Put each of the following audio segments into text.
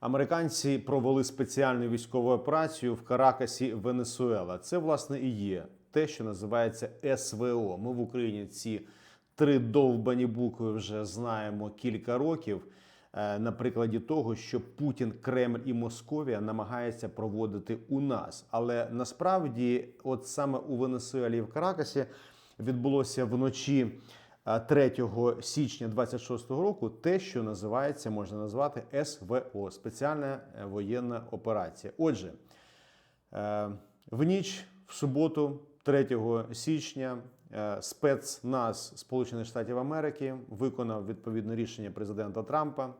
Американці провели спеціальну військову операцію в Каракасі, Венесуела. Це власне і є те, що називається СВО. Ми в Україні ці три довбані букви вже знаємо кілька років. е, На прикладі того, що Путін, Кремль і Московія намагаються проводити у нас. Але насправді, от саме у Венесуелі і в Каракасі відбулося вночі 3 січня 26-го року те, що називається, можна назвати СВО спеціальна е, воєнна операція. Отже, е, в ніч в суботу, 3 січня, е, спецназ Сполучених Штатів Америки виконав відповідне рішення президента Трампа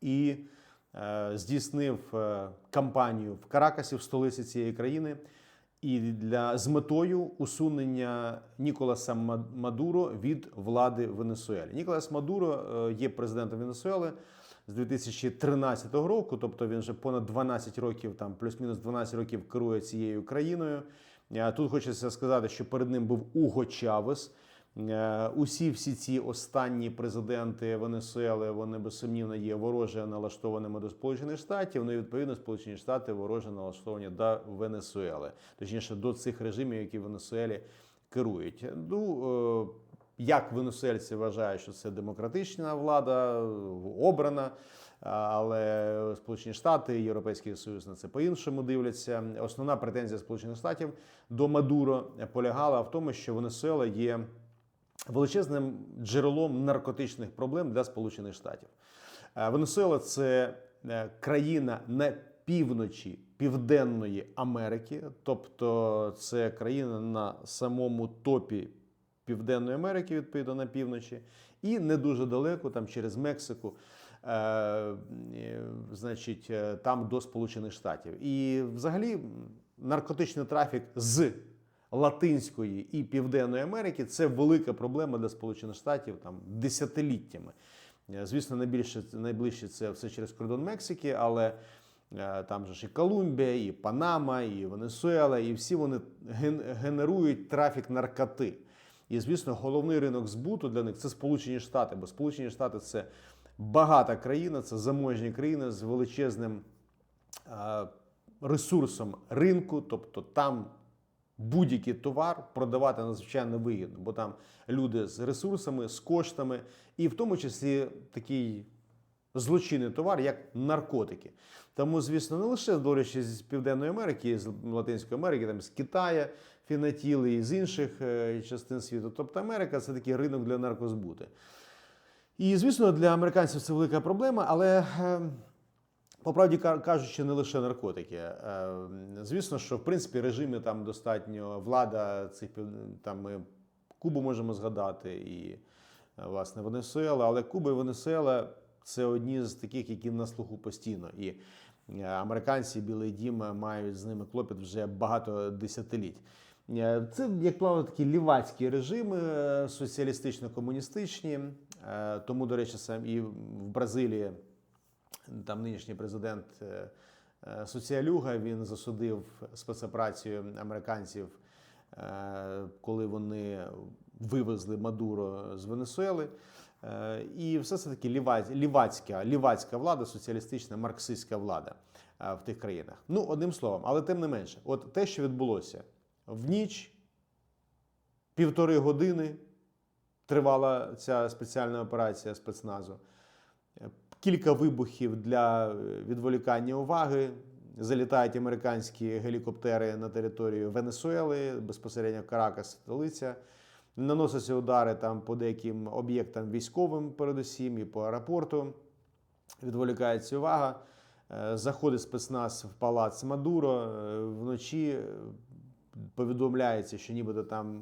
і здійснив кампанію в Каракасі, в столиці цієї країни, і для з метою усунення Ніколаса Ма- Мадуро від влади Венесуелі. Ніколас Мадуро е, є президентом Венесуели з 2013 року, тобто він вже понад 12 років, там плюс-мінус 12 років керує цією країною. Е, Тут хочеться сказати, що перед ним був Уго Чавес. Е, Усі всі ці останні президенти Венесуели вони безсумнівно є вороже налаштованими до Сполучених Штатів. Ну і відповідно Сполучені Штати вороже налаштовані до Венесуели, точніше до цих режимів, які в Венесуелі керують. Ну е, як венесуельці вважають, що це демократична влада, обрана, але Сполучені Штати Європейський Союз на це по-іншому дивляться. Основна претензія Сполучених Штатів до Мадуро полягала в тому, що Венесуела є величезним джерелом наркотичних проблем для Сполучених Штатів. Е, Венесуела це е, країна на півночі Південної Америки, тобто це країна на самому топі Південної Америки, відповідно на півночі, і не дуже далеко, там через Мексику, е, значить, там до Сполучених Штатів. І взагалі наркотичний трафік з Латинської і Південної Америки це велика проблема для Сполучених Штатів там десятиліттями. Е, Звісно, найбільше найближче це все через кордон Мексики, але е, там же ж і Колумбія, і Панама, і Венесуела, і всі вони генерують трафік наркоти. І, звісно, головний ринок збуту для них це Сполучені Штати, бо Сполучені Штати це багата країна, це заможні країна з величезним е, ресурсом ринку, тобто там будь-який товар продавати надзвичайно вигідно, бо там люди з ресурсами, з коштами, і в тому числі такий злочинний товар, як наркотики. Тому, звісно, не лише до речі, з Південної Америки, з Латинської Америки, там з Китаю фінатіли і з інших е, частин світу. Тобто Америка це такий ринок для наркозбути. І, звісно, для американців це велика проблема, але. По правді кажучи, не лише наркотики. Звісно, що в принципі режими там достатньо влада цих там ми Кубу можемо згадати і е, власне Венесуела, але Куба і Венесуела це одні з таких, які на слуху постійно. І е, американці, Білий Дім мають з ними клопіт вже багато десятиліть. Е, Це, як правило, такі лівацькі режими соціалістично-комуністичні. Тому, до речі, сам і в Бразилії там нинішній президент е, е, Соціалюга він засудив спецоперацію американців, е, коли вони вивезли Мадуро з Венесуели. І все це таки лівацька, лівацька влада, соціалістична, марксистська влада в тих країнах. Ну, одним словом, але тим не менше, от те, що відбулося в ніч, півтори години тривала ця спеціальна операція спецназу. Кілька вибухів для е, відволікання уваги. Залітають американські гелікоптери на територію Венесуели, безпосередньо Каракас, столиця. Наносяться удари там по деяким об'єктам військовим, передусім, і по аеропорту. Відволікається увага. Е, Заходить спецназ в палац Мадуро. Е, Вночі повідомляється, що нібито там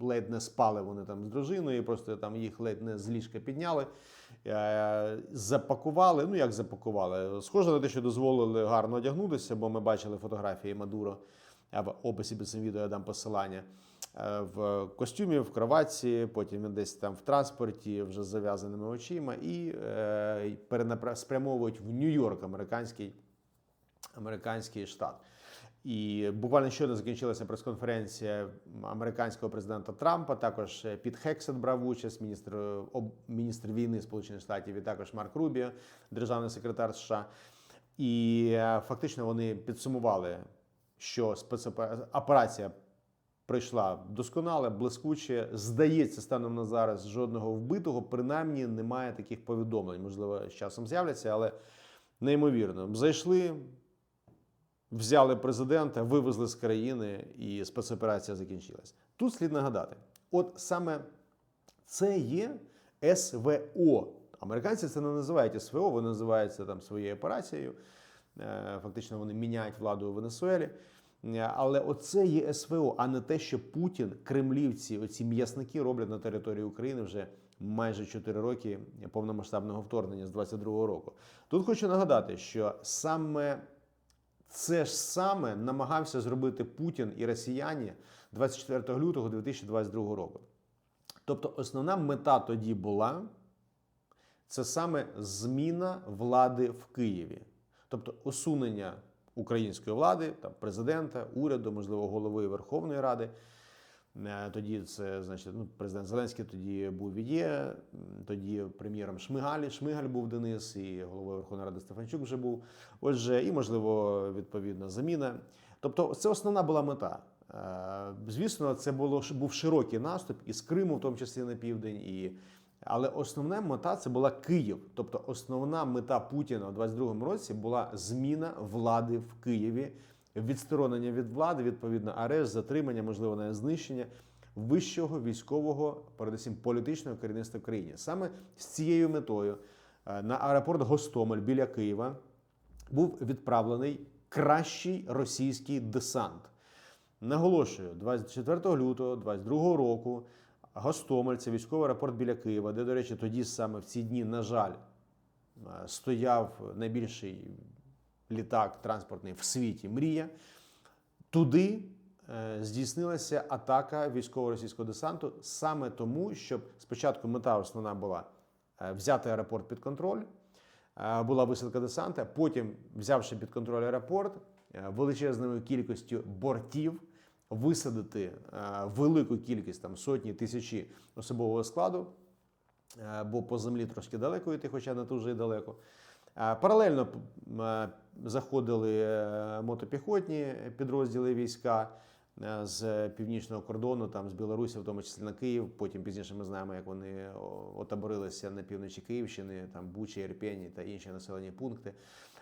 ледь не спали вони там з дружиною, просто там їх ледь не з ліжка підняли. Е, Запакували. Ну як запакували? Схоже на те, що дозволили гарно одягнутися, бо ми бачили фотографії Мадуро. В описі під цим відео я дам посилання. Е, В костюмі, в кроватці, потім він десь там в транспорті, вже з зав'язаними очима, і е, перенапра- спрямовують в Нью-Йорк, американський, американський штат. І буквально щойно закінчилася прес-конференція американського президента Трампа. Також е, Піт Хексет брав участь, міністр, об- міністр війни Сполучених Штатів, і також Марк Рубіо, державний секретар США. І е, фактично вони підсумували, що спецоперація прийшла досконале, блискуче. Здається, станом на зараз жодного вбитого, принаймні немає таких повідомлень. Можливо, з часом з'являться, але неймовірно. Зайшли, взяли президента, вивезли з країни, і спецоперація закінчилась. Тут слід нагадати: от саме це є СВО. Американці це не називають СВО, вони називають це там своєю операцією. Е, Фактично вони міняють владу у Венесуелі. Е, Але оце є СВО, а не те, що Путін, кремлівці, оці м'ясники роблять на території України вже майже 4 роки повномасштабного вторгнення з 22-го року. Тут хочу нагадати, що саме це ж саме намагався зробити Путін і росіяни 24 лютого 2022 року. Тобто, основна мета тоді була це саме зміна влади в Києві, тобто усунення української влади, там президента, уряду, можливо, голови Верховної Ради. Е, Тоді це значить, ну, президент Зеленський тоді був Відє, тоді прем'єром Шмигаль, Шмигаль був Денис, і головою Верховної Ради Стефанчук вже був. Отже, і можливо, відповідно, заміна. Тобто, це основна була мета. Е, Звісно, це було був широкий наступ із Криму, в тому числі на південь, і але основна мета це була Київ. Тобто, основна мета Путіна у 22-му році була зміна влади в Києві, відсторонення від влади, відповідно, арешт, затримання, можливо, навіть знищення вищого військового, передусім політичного керівництва в країні. Саме з цією метою е, на аеропорт Гостомель біля Києва був відправлений кращий російський десант. Наголошую, 24 лютого 22 року Гостомель, це військовий аеропорт біля Києва, де, до речі, тоді саме в ці дні, на жаль, е, стояв найбільший літак транспортний в світі Мрія. Туди е, здійснилася атака військово-російського десанту саме тому, щоб спочатку мета основна була е, взяти аеропорт під контроль. Е, Була висадка десанта. Потім, взявши під контроль аеропорт, величезною кількістю бортів висадити велику кількість там сотні тисячі особового складу, бо по землі трошки далеко йти, хоча не дуже далеко. Паралельно заходили е, мотопіхотні підрозділи війська е, з північного кордону, там з Білорусі, в тому числі на Київ. Потім пізніше ми знаємо, як вони отаборилися на півночі Київщини, там Бучі, Ірпені та інші населені пункти.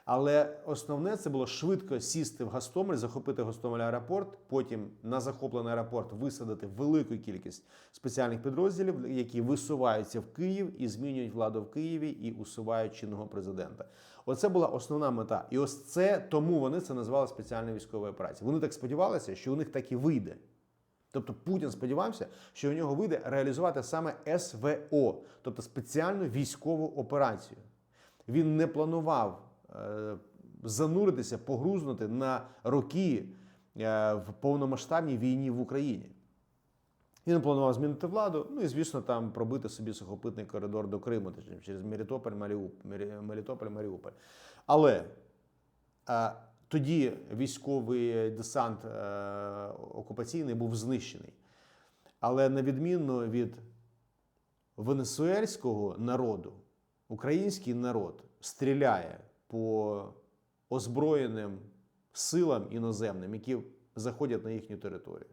Але основне це було швидко сісти в Гостомель, захопити Гостомель аеропорт, потім на захоплений аеропорт висадити велику кількість спеціальних підрозділів, які висуваються в Київ і змінюють владу в Києві і усувають чинного президента. Оце була основна мета. І ось це тому вони це назвали спеціальною військовою операцією. Вони так сподівалися, що у них так і вийде. Тобто Путін сподівався, що у нього вийде реалізувати саме СВО, тобто спеціальну військову операцію. Він не планував зануритися, погрузнути на роки е, в повномасштабній війні в Україні. Він планував змінити владу, ну і звісно, там пробити собі сухопитний коридор до Криму через Мелітополь, Мелітополь, Маріуполь. Але е, тоді військовий десант е, окупаційний був знищений. Але на відміну від венесуельського народу, український народ стріляє по озброєним силам іноземним, які заходять на їхню територію.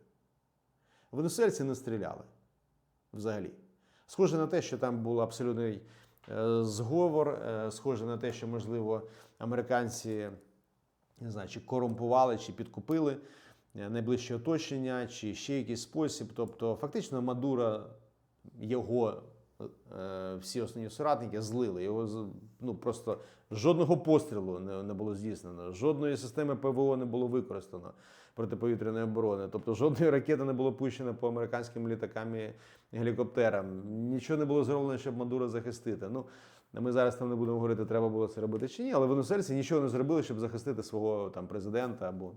Венесуельці не стріляли взагалі. Схоже на те, що там був абсолютний е, зговор, е, схоже на те, що, можливо, американці не знаю, чи корумпували, чи підкупили е, найближче оточення, чи ще якийсь спосіб. Тобто, фактично, Мадура, його всі основні соратники злили. Його ну, просто жодного пострілу не, не було здійснено, жодної системи ПВО не було використано протиповітряної оборони. Тобто жодної ракети не було пущено по американським літакам і гелікоптерам. Нічого не було зроблено, щоб Мадура захистити. Ну, ми зараз там не будемо говорити, треба було це робити чи ні, але венесуельці нічого не зробили, щоб захистити свого там президента або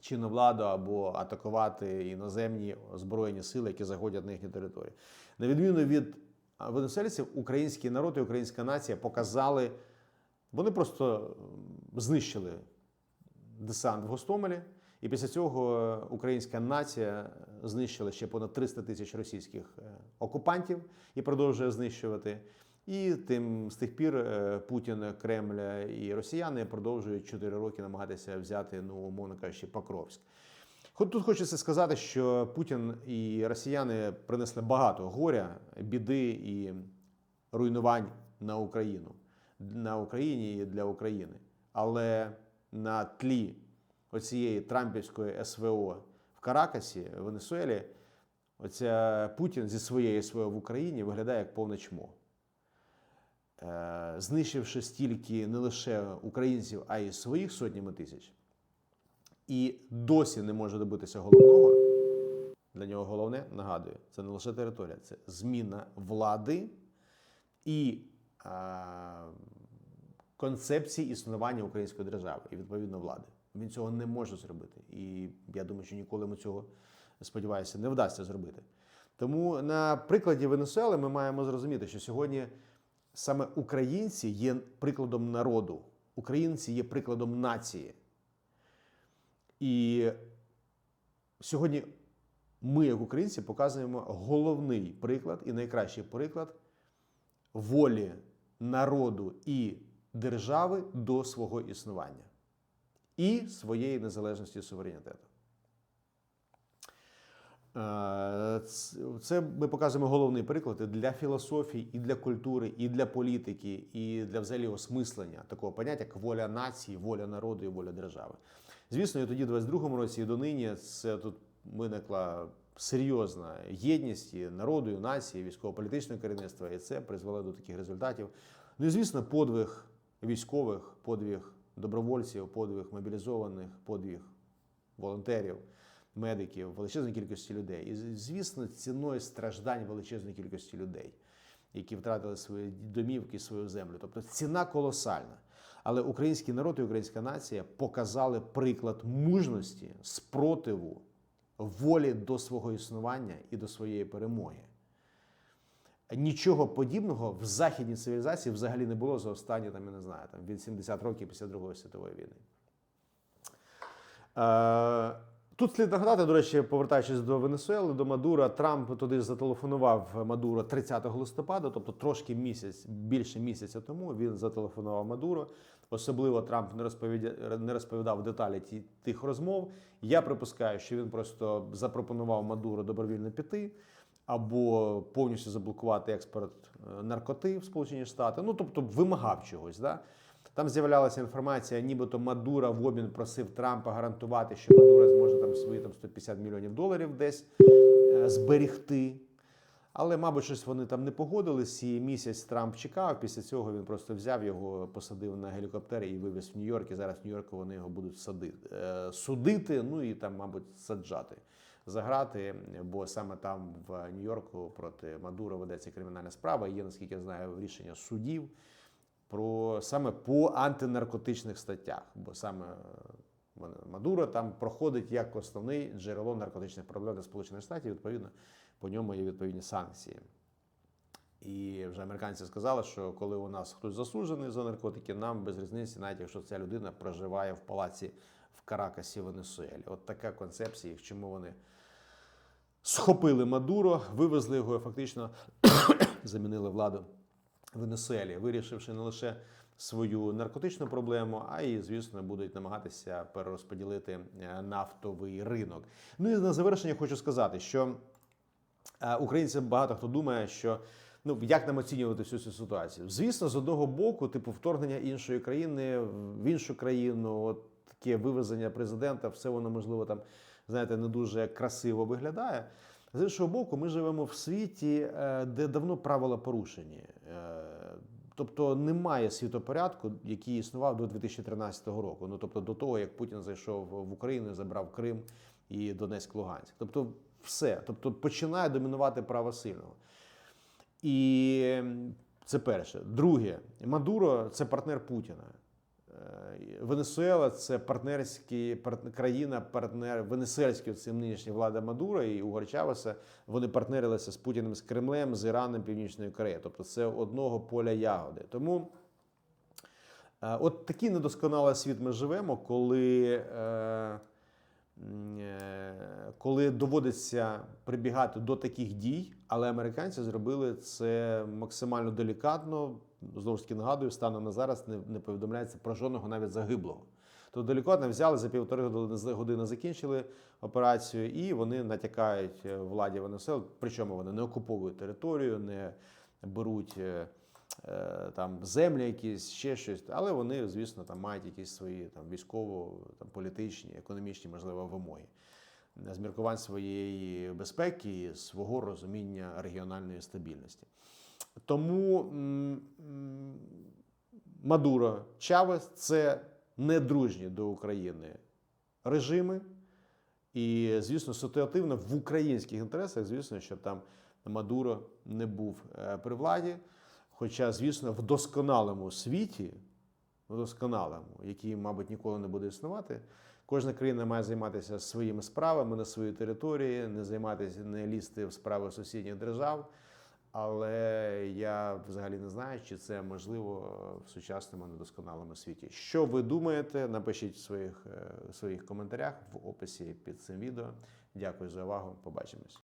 чинну владу, або атакувати іноземні озброєні сили, які заходять на їхню територію. На відміну від венесуельців, український народ і українська нація показали, вони просто знищили десант в Гостомелі. І після цього е, українська нація знищила ще понад 300 тисяч російських е, окупантів і продовжує знищувати. І тим з тих пір е, Путін, Кремль і Росіяни продовжують 4 роки намагатися взяти, ну умовно кажучи, Покровськ. Тут хочеться сказати, що Путін і росіяни принесли багато горя, біди і руйнувань на Україну на Україні і для України. Але на тлі оцієї трампівської СВО в Каракасі, в Венесуелі, оця Путін зі своєю СВО в Україні виглядає як повне чмо. Е, Знищивши стільки не лише українців, а й своїх сотнями тисяч, і досі не може добитися головного. Для нього головне, нагадую, це не лише територія, це зміна влади і а, концепції існування української держави і відповідно влади. Він цього не може зробити. І я думаю, що ніколи йому цього сподіваюся не вдасться зробити. Тому на прикладі Венесуели ми маємо зрозуміти, що сьогодні саме українці є прикладом народу, українці є прикладом нації. І сьогодні ми, як українці, показуємо головний приклад і найкращий приклад волі народу і держави до свого існування і своєї незалежності і суверенітету. Е, Це ми показуємо головний приклад для філософії, і для культури, і для політики, і для взагалі осмислення такого поняття, як воля нації, воля народу і воля держави. Звісно, і тоді, в 22-му році, і донині це тут виникла серйозна єдність і народу, і нації, військово-політичного керівництва, і це призвело до таких результатів. Ну і звісно, подвиг військових, подвиг добровольців, подвиг мобілізованих, подвиг волонтерів, медиків, величезної кількості людей. І, звісно, ціною страждань величезної кількості людей, які втратили свої домівки, свою землю. Тобто ціна колосальна. Але український народ і українська нація показали приклад мужності, спротиву, волі до свого існування і до своєї перемоги. Нічого подібного в західній цивілізації взагалі не було за останні там, я не знаю, там, від 70 років після Другої світової війни. Е, Тут слід нагадати, до речі, повертаючись до Венесуели, до Мадура, Трамп туди зателефонував Мадуро 30 листопада, тобто трошки місяць, більше місяця тому він зателефонував Мадуро. Особливо Трамп не розповідав, не розповідав деталі ті- тих розмов. Я припускаю, що він просто запропонував Мадуро добровільно піти або повністю заблокувати експорт е, наркоти в Сполучені Штати. Ну тобто вимагав чогось. Да? Там з'являлася інформація, нібито Мадура в обмін просив Трампа гарантувати, що Мадура зможе там свої там 150 мільйонів доларів десь е, зберегти. Але, мабуть, щось вони там не погодились, і місяць Трамп чекав. Після цього він просто взяв його, посадив на гелікоптер і вивез в Нью-Йорк. І зараз в Нью-Йорку вони його будуть садити, е, судити, ну і там, мабуть, саджати, заграти. Бо саме там в Нью-Йорку проти Мадуро ведеться кримінальна справа. Є, наскільки я знаю, рішення судів про саме по антинаркотичних статтях, бо саме е, Мадуро там проходить як основний джерело наркотичних проблем для Сполучених Штатів. Відповідно, по ньому є відповідні санкції. І вже американці сказали, що коли у нас хтось засуджений за наркотики, нам без різниці, навіть якщо ця людина проживає в палаці в Каракасі, Венесуелі. От така концепція, чому вони схопили Мадуро, вивезли його і фактично замінили владу Венесуелі, вирішивши не лише свою наркотичну проблему, а й, звісно, будуть намагатися перерозподілити е, нафтовий ринок. Ну і на завершення хочу сказати, що е, українці багато хто думає, що ну як нам оцінювати всю цю ситуацію. Звісно, з одного боку, типу вторгнення іншої країни в іншу країну, от таке вивезення президента, все воно можливо там, знаєте, не дуже красиво виглядає. З іншого боку, ми живемо в світі, е, де давно правила порушені. Е, Тобто немає світопорядку, який існував до 2013 року. Ну тобто до того, як Путін зайшов в Україну, забрав Крим і Донецьк, Луганськ. Тобто, все. Тобто починає домінувати право сильного. І це перше. Друге, Мадуро це партнер Путіна. Е, Венесуела це партнерський парт- країна, партнер венесуельський цим нинішня влада Мадура і Угор Чавеса. Вони партнерилися з Путіним, з Кремлем, з Іраном, Північною Кореєю. Тобто це одного поля ягоди. Тому е, от такий недосконалий світ ми живемо, коли е, коли доводиться прибігати до таких дій, але американці зробили це максимально делікатно. Знову ж таки нагадую, станом на зараз не, не повідомляється про жодного навіть загиблого. То делікатно взяли за півтори години, години закінчили операцію, і вони натякають е, владі Венесуели, причому вони не окуповують територію, не беруть е, е, там землі, якісь ще щось, але вони, звісно, там мають якісь свої там військово, там політичні, економічні, можливо, вимоги. З міркувань своєї безпеки і свого розуміння регіональної стабільності. Тому Мадуро Чавес це недружні до України режими. І, звісно, ситуативно в українських інтересах, звісно, що там Мадуро не був е, при владі. Хоча, звісно, в досконалому світі, в досконалому, який, мабуть, ніколи не буде існувати, кожна країна має займатися своїми справами на своїй території, не займатися, не лізти в справи сусідніх держав. Але я взагалі не знаю, чи це можливо в сучасному недосконалому світі. Що ви думаєте? Напишіть в своїх, е, в своїх коментарях в описі під цим відео. Дякую за увагу. Побачимось.